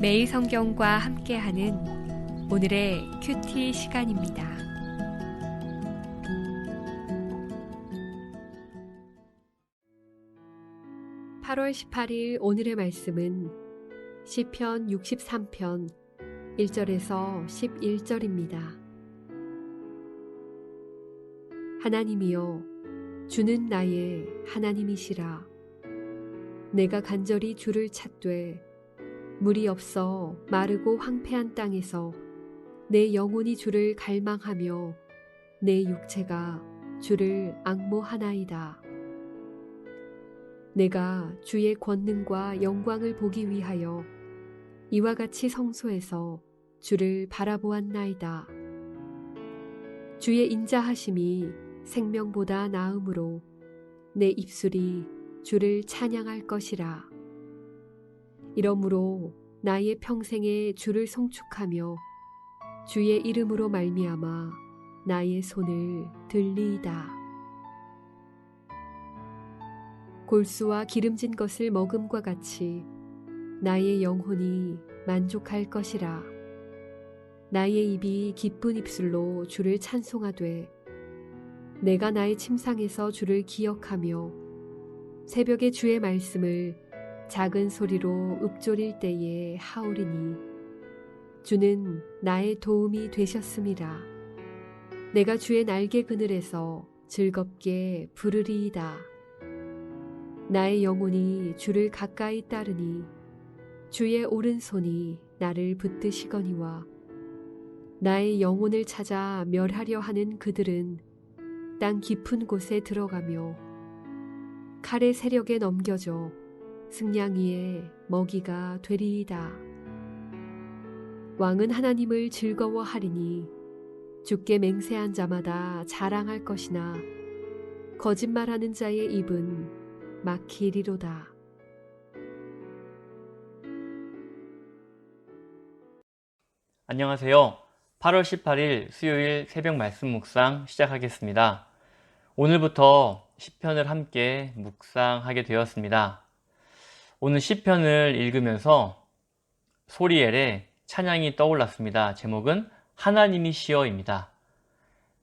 매일 성경과 함께하는 오늘의 큐티 시간입니다. (8월 18일) 오늘의 말씀은 시편 (63편) (1절에서) (11절입니다) 하나님이여 주는 나의 하나님이시라 내가 간절히 주를 찾되 물이 없어 마르고 황폐한 땅에서 내 영혼이 주를 갈망하며 내 육체가 주를 악모하나이다. 내가 주의 권능과 영광을 보기 위하여 이와 같이 성소에서 주를 바라보았나이다. 주의 인자하심이 생명보다 나음으로 내 입술이 주를 찬양할 것이라. 이러므로 나의 평생에 주를 송축하며 주의 이름으로 말미암아 나의 손을 들리이다. 골수와 기름진 것을 먹음과 같이 나의 영혼이 만족할 것이라. 나의 입이 기쁜 입술로 주를 찬송하되 내가 나의 침상에서 주를 기억하며 새벽에 주의 말씀을 작은 소리로 읊조릴 때에 하오리니 주는 나의 도움이 되셨습니다. 내가 주의 날개 그늘에서 즐겁게 부르리이다. 나의 영혼이 주를 가까이 따르니 주의 오른손이 나를 붙드시거니와 나의 영혼을 찾아 멸하려 하는 그들은 땅 깊은 곳에 들어가며 칼의 세력에 넘겨져 승냥이의 먹이가 되리이다. 왕은 하나님을 즐거워하리니 주께 맹세한 자마다 자랑할 것이나 거짓말하는 자의 입은 막히리로다. 안녕하세요. 8월 18일 수요일 새벽 말씀 묵상 시작하겠습니다. 오늘부터 시편을 함께 묵상하게 되었습니다. 오늘 시편을 읽으면서 소리엘의 찬양이 떠올랐습니다. 제목은 하나님이 시어입니다.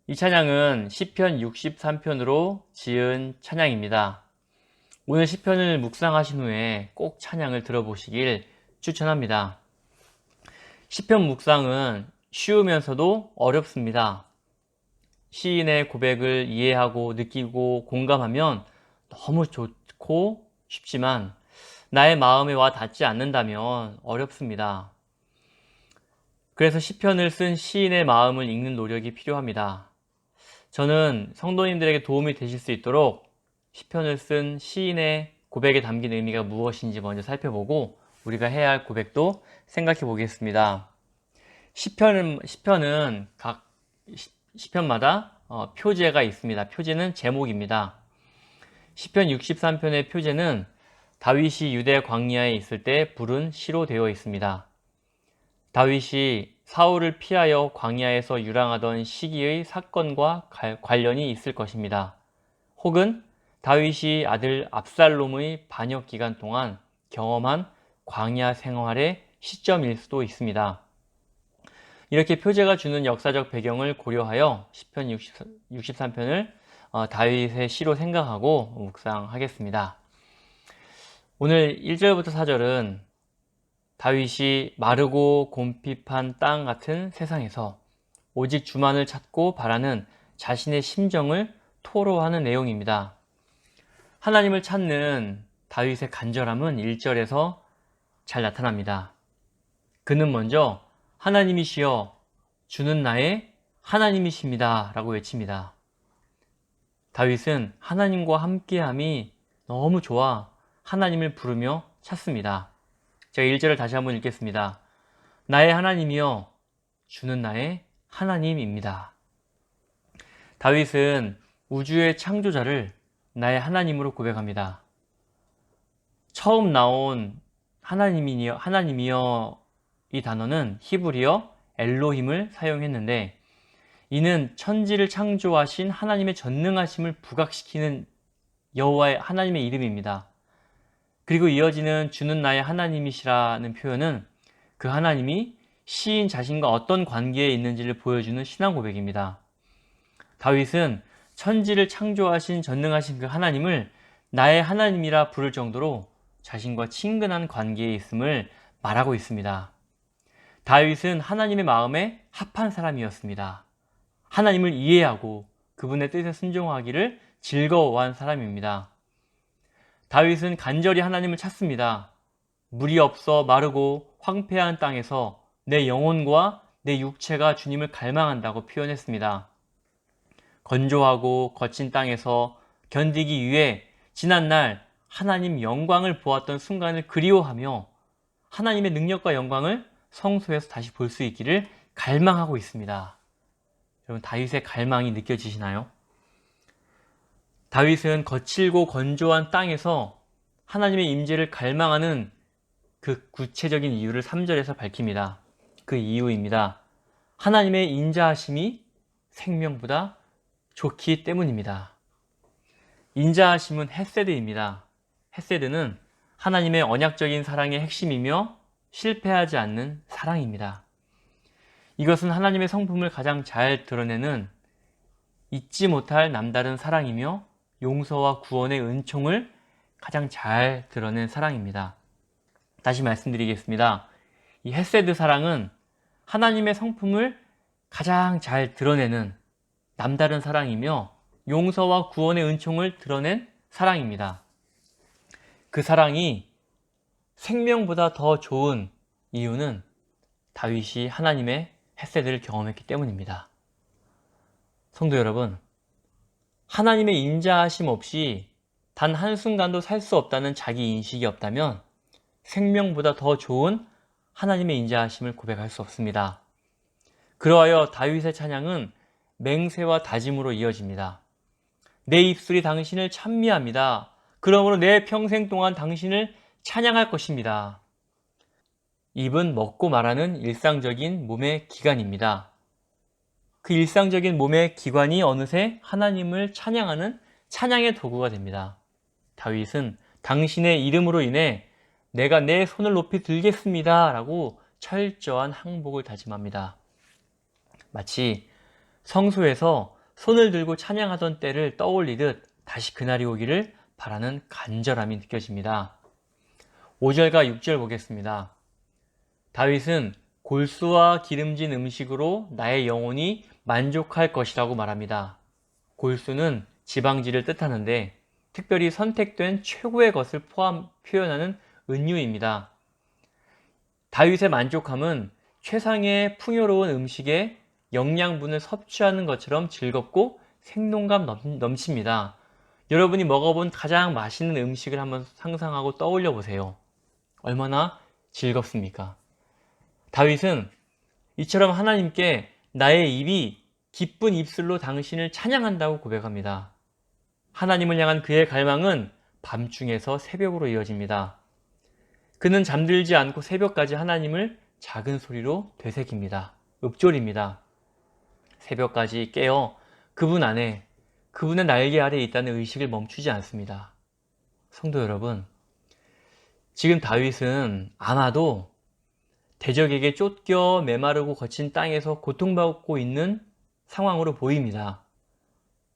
이 찬양은 시편 63편으로 지은 찬양입니다. 오늘 시편을 묵상하신 후에 꼭 찬양을 들어보시길 추천합니다. 시편 묵상은 쉬우면서도 어렵습니다. 시인의 고백을 이해하고 느끼고 공감하면 너무 좋고 쉽지만 나의 마음에 와 닿지 않는다면 어렵습니다. 그래서 시편을 쓴 시인의 마음을 읽는 노력이 필요합니다. 저는 성도님들에게 도움이 되실 수 있도록 시편을 쓴 시인의 고백에 담긴 의미가 무엇인지 먼저 살펴보고 우리가 해야 할 고백도 생각해 보겠습니다. 시편은, 시편은 각 시 편마다 어, 표제가 있습니다. 표제는 제목입니다. 시편 63편의 표제는 다윗이 유대 광야에 있을 때 부른 시로 되어 있습니다. 다윗이 사울을 피하여 광야에서 유랑하던 시기의 사건과 관련이 있을 것입니다. 혹은 다윗이 아들 압살롬의 반역 기간 동안 경험한 광야 생활의 시점일 수도 있습니다. 이렇게 표제가 주는 역사적 배경을 고려하여 10편 63편을 어, 다윗의 시로 생각하고 묵상하겠습니다. 오늘 1절부터 4절은 다윗이 마르고 곰핍한 땅 같은 세상에서 오직 주만을 찾고 바라는 자신의 심정을 토로하는 내용입니다. 하나님을 찾는 다윗의 간절함은 1절에서 잘 나타납니다. 그는 먼저 하나님이시여 주는 나의 하나님이십니다 라고 외칩니다. 다윗은 하나님과 함께함이 너무 좋아 하나님을 부르며 찾습니다. 제가 1절을 다시 한번 읽겠습니다. 나의 하나님이여 주는 나의 하나님입니다. 다윗은 우주의 창조자를 나의 하나님으로 고백합니다. 처음 나온 하나님이여, 하나님이여 이 단어는 히브리어 엘로힘을 사용했는데 이는 천지를 창조하신 하나님의 전능하심을 부각시키는 여호와의 하나님의 이름입니다. 그리고 이어지는 주는 나의 하나님이시라는 표현은 그 하나님이 시인 자신과 어떤 관계에 있는지를 보여주는 신앙 고백입니다. 다윗은 천지를 창조하신 전능하신 그 하나님을 나의 하나님이라 부를 정도로 자신과 친근한 관계에 있음을 말하고 있습니다. 다윗은 하나님의 마음에 합한 사람이었습니다. 하나님을 이해하고 그분의 뜻에 순종하기를 즐거워한 사람입니다. 다윗은 간절히 하나님을 찾습니다. 물이 없어 마르고 황폐한 땅에서 내 영혼과 내 육체가 주님을 갈망한다고 표현했습니다. 건조하고 거친 땅에서 견디기 위해 지난날 하나님 영광을 보았던 순간을 그리워하며 하나님의 능력과 영광을 성소에서 다시 볼 수 있기를 갈망하고 있습니다. 여러분 다윗의 갈망이 느껴지시나요? 다윗은 거칠고 건조한 땅에서 하나님의 임재를 갈망하는 그 구체적인 이유를 3절에서 밝힙니다. 그 이유입니다. 하나님의 인자하심이 생명보다 좋기 때문입니다. 인자하심은 헤세드입니다. 헤세드는 하나님의 언약적인 사랑의 핵심이며 실패하지 않는 사랑입니다. 이것은 하나님의 성품을 가장 잘 드러내는 잊지 못할 남다른 사랑이며 용서와 구원의 은총을 가장 잘 드러낸 사랑입니다. 다시 말씀드리겠습니다. 이 헤세드 사랑은 하나님의 성품을 가장 잘 드러내는 남다른 사랑이며 용서와 구원의 은총을 드러낸 사랑입니다. 그 사랑이 생명보다 더 좋은 이유는 다윗이 하나님의 헤세드를 경험했기 때문입니다. 성도 여러분, 하나님의 인자하심 없이 단 한순간도 살 수 없다는 자기 인식이 없다면 생명보다 더 좋은 하나님의 인자하심을 고백할 수 없습니다. 그러하여 다윗의 찬양은 맹세와 다짐으로 이어집니다. 내 입술이 당신을 찬미합니다. 그러므로 내 평생 동안 당신을 찬양할 것입니다. 입은 먹고 말하는 일상적인 몸의 기관입니다. 그 일상적인 몸의 기관이 어느새 하나님을 찬양하는 찬양의 도구가 됩니다. 다윗은 당신의 이름으로 인해 내가 내 손을 높이 들겠습니다. 라고 철저한 항복을 다짐합니다. 마치 성소에서 손을 들고 찬양하던 때를 떠올리듯 다시 그날이 오기를 바라는 간절함이 느껴집니다. 5절과 6절 보겠습니다. 다윗은 골수와 기름진 음식으로 나의 영혼이 만족할 것이라고 말합니다. 골수는 지방지를 뜻하는데 특별히 선택된 최고의 것을 포함 표현하는 은유입니다. 다윗의 만족함은 최상의 풍요로운 음식에 영양분을 섭취하는 것처럼 즐겁고 생동감 넘, 칩니다 여러분이 먹어본 가장 맛있는 음식을 한번 상상하고 떠올려 보세요. 얼마나 즐겁습니까? 다윗은 이처럼 하나님께 나의 입이 기쁜 입술로 당신을 찬양한다고 고백합니다. 하나님을 향한 그의 갈망은 밤중에서 새벽으로 이어집니다. 그는 잠들지 않고 새벽까지 하나님을 작은 소리로 되새깁니다. 읊조립니다. 새벽까지 깨어 그분 안에 그분의 날개 아래 있다는 의식을 멈추지 않습니다. 성도 여러분, 지금 다윗은 아마도 대적에게 쫓겨 메마르고 거친 땅에서 고통받고 있는 상황으로 보입니다.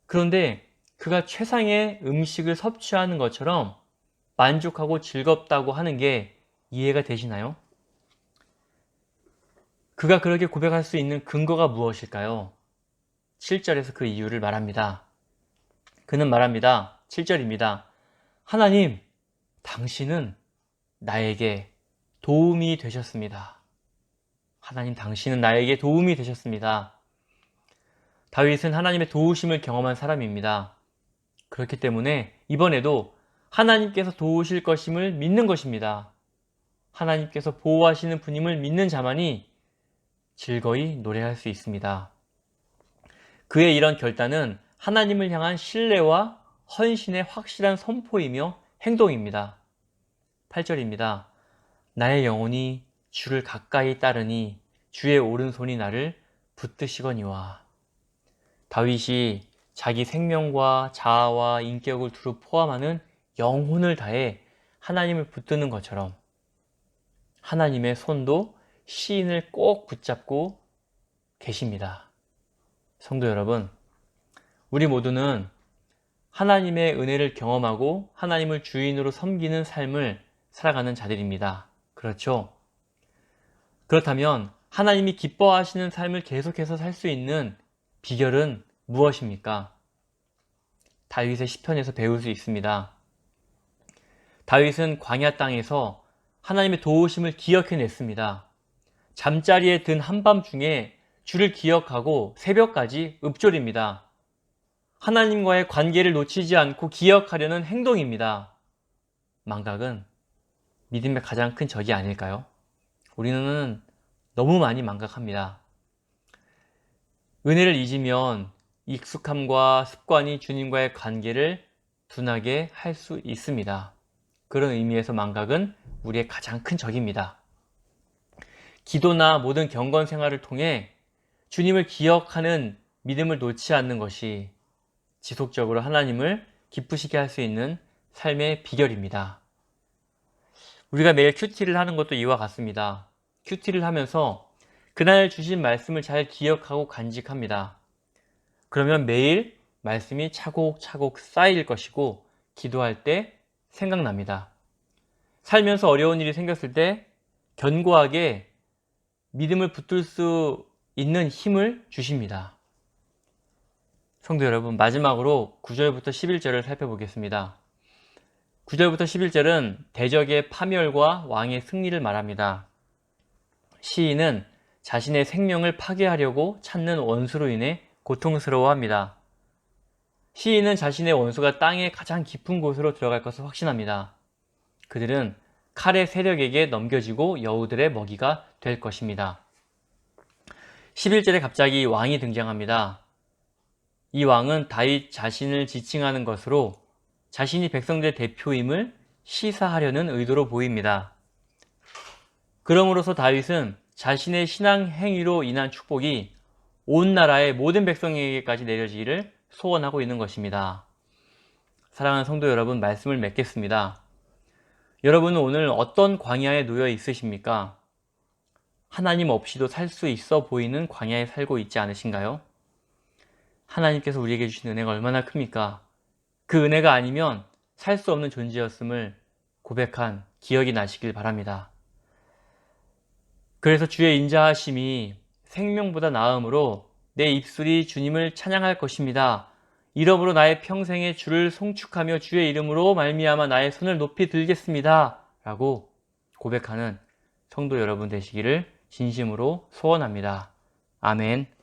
그런데 그가 최상의 음식을 섭취하는 것처럼 만족하고 즐겁다고 하는 게 이해가 되시나요? 그가 그렇게 고백할 수 있는 근거가 무엇일까요? 7절에서 그 이유를 말합니다. 그는 말합니다. 7절입니다. 하나님, 당신은 나에게 도움이 되셨습니다. 하나님, 당신은 나에게 도움이 되셨습니다. 다윗은 하나님의 도우심을 경험한 사람입니다. 그렇기 때문에 이번에도 하나님께서 도우실 것임을 믿는 것입니다. 하나님께서 보호하시는 분임을 믿는 자만이 즐거이 노래할 수 있습니다. 그의 이런 결단은 하나님을 향한 신뢰와 헌신의 확실한 선포이며 행동입니다. 8절입니다. 나의 영혼이 주를 가까이 따르니 주의 오른손이 나를 붙드시거니와. 다윗이 자기 생명과 자아와 인격을 두루 포함하는 영혼을 다해 하나님을 붙드는 것처럼 하나님의 손도 시인을 꼭 붙잡고 계십니다. 성도 여러분, 우리 모두는 하나님의 은혜를 경험하고 하나님을 주인으로 섬기는 삶을 살아가는 자들입니다. 그렇죠? 그렇다면 하나님이 기뻐하시는 삶을 계속해서 살 수 있는 비결은 무엇입니까? 다윗의 시편에서 배울 수 있습니다. 다윗은 광야 땅에서 하나님의 도우심을 기억해냈습니다. 잠자리에 든 한밤중에 주를 기억하고 새벽까지 읊조립니다. 하나님과의 관계를 놓치지 않고 기억하려는 행동입니다. 망각은 믿음의 가장 큰 적이 아닐까요? 우리는 너무 많이 망각합니다. 은혜를 잊으면 익숙함과 습관이 주님과의 관계를 둔하게 할 수 있습니다. 그런 의미에서 망각은 우리의 가장 큰 적입니다. 기도나 모든 경건 생활을 통해 주님을 기억하는 믿음을 놓지 않는 것이 지속적으로 하나님을 기쁘시게 할 수 있는 삶의 비결입니다. 우리가 매일 큐티를 하는 것도 이와 같습니다. 큐티를 하면서 그날 주신 말씀을 잘 기억하고 간직합니다. 그러면 매일 말씀이 차곡차곡 쌓일 것이고 기도할 때 생각납니다. 살면서 어려운 일이 생겼을 때 견고하게 믿음을 붙들 수 있는 힘을 주십니다. 성도 여러분, 마지막으로 9절부터 11절을 살펴보겠습니다. 9절부터 11절은 대적의 파멸과 왕의 승리를 말합니다. 시인은 자신의 생명을 파괴하려고 찾는 원수로 인해 고통스러워합니다. 시인은 자신의 원수가 땅의 가장 깊은 곳으로 들어갈 것을 확신합니다. 그들은 칼의 세력에게 넘겨지고 여우들의 먹이가 될 것입니다. 11절에 갑자기 왕이 등장합니다. 이 왕은 다윗 자신을 지칭하는 것으로 자신이 백성들의 대표임을 시사하려는 의도로 보입니다. 그러므로서 다윗은 자신의 신앙 행위로 인한 축복이 온 나라의 모든 백성에게까지 내려지기를 소원하고 있는 것입니다. 사랑하는 성도 여러분, 말씀을 맺겠습니다. 여러분은 오늘 어떤 광야에 놓여 있으십니까? 하나님 없이도 살 수 있어 보이는 광야에 살고 있지 않으신가요? 하나님께서 우리에게 주신 은혜가 얼마나 큽니까? 그 은혜가 아니면 살 수 없는 존재였음을 고백한 기억이 나시길 바랍니다. 그래서 주의 인자하심이 생명보다 나음으로 내 입술이 주님을 찬양할 것입니다. 이러므로 나의 평생에 주를 송축하며 주의 이름으로 말미암아 나의 손을 높이 들겠습니다. 라고 고백하는 성도 여러분 되시기를 진심으로 소원합니다. 아멘.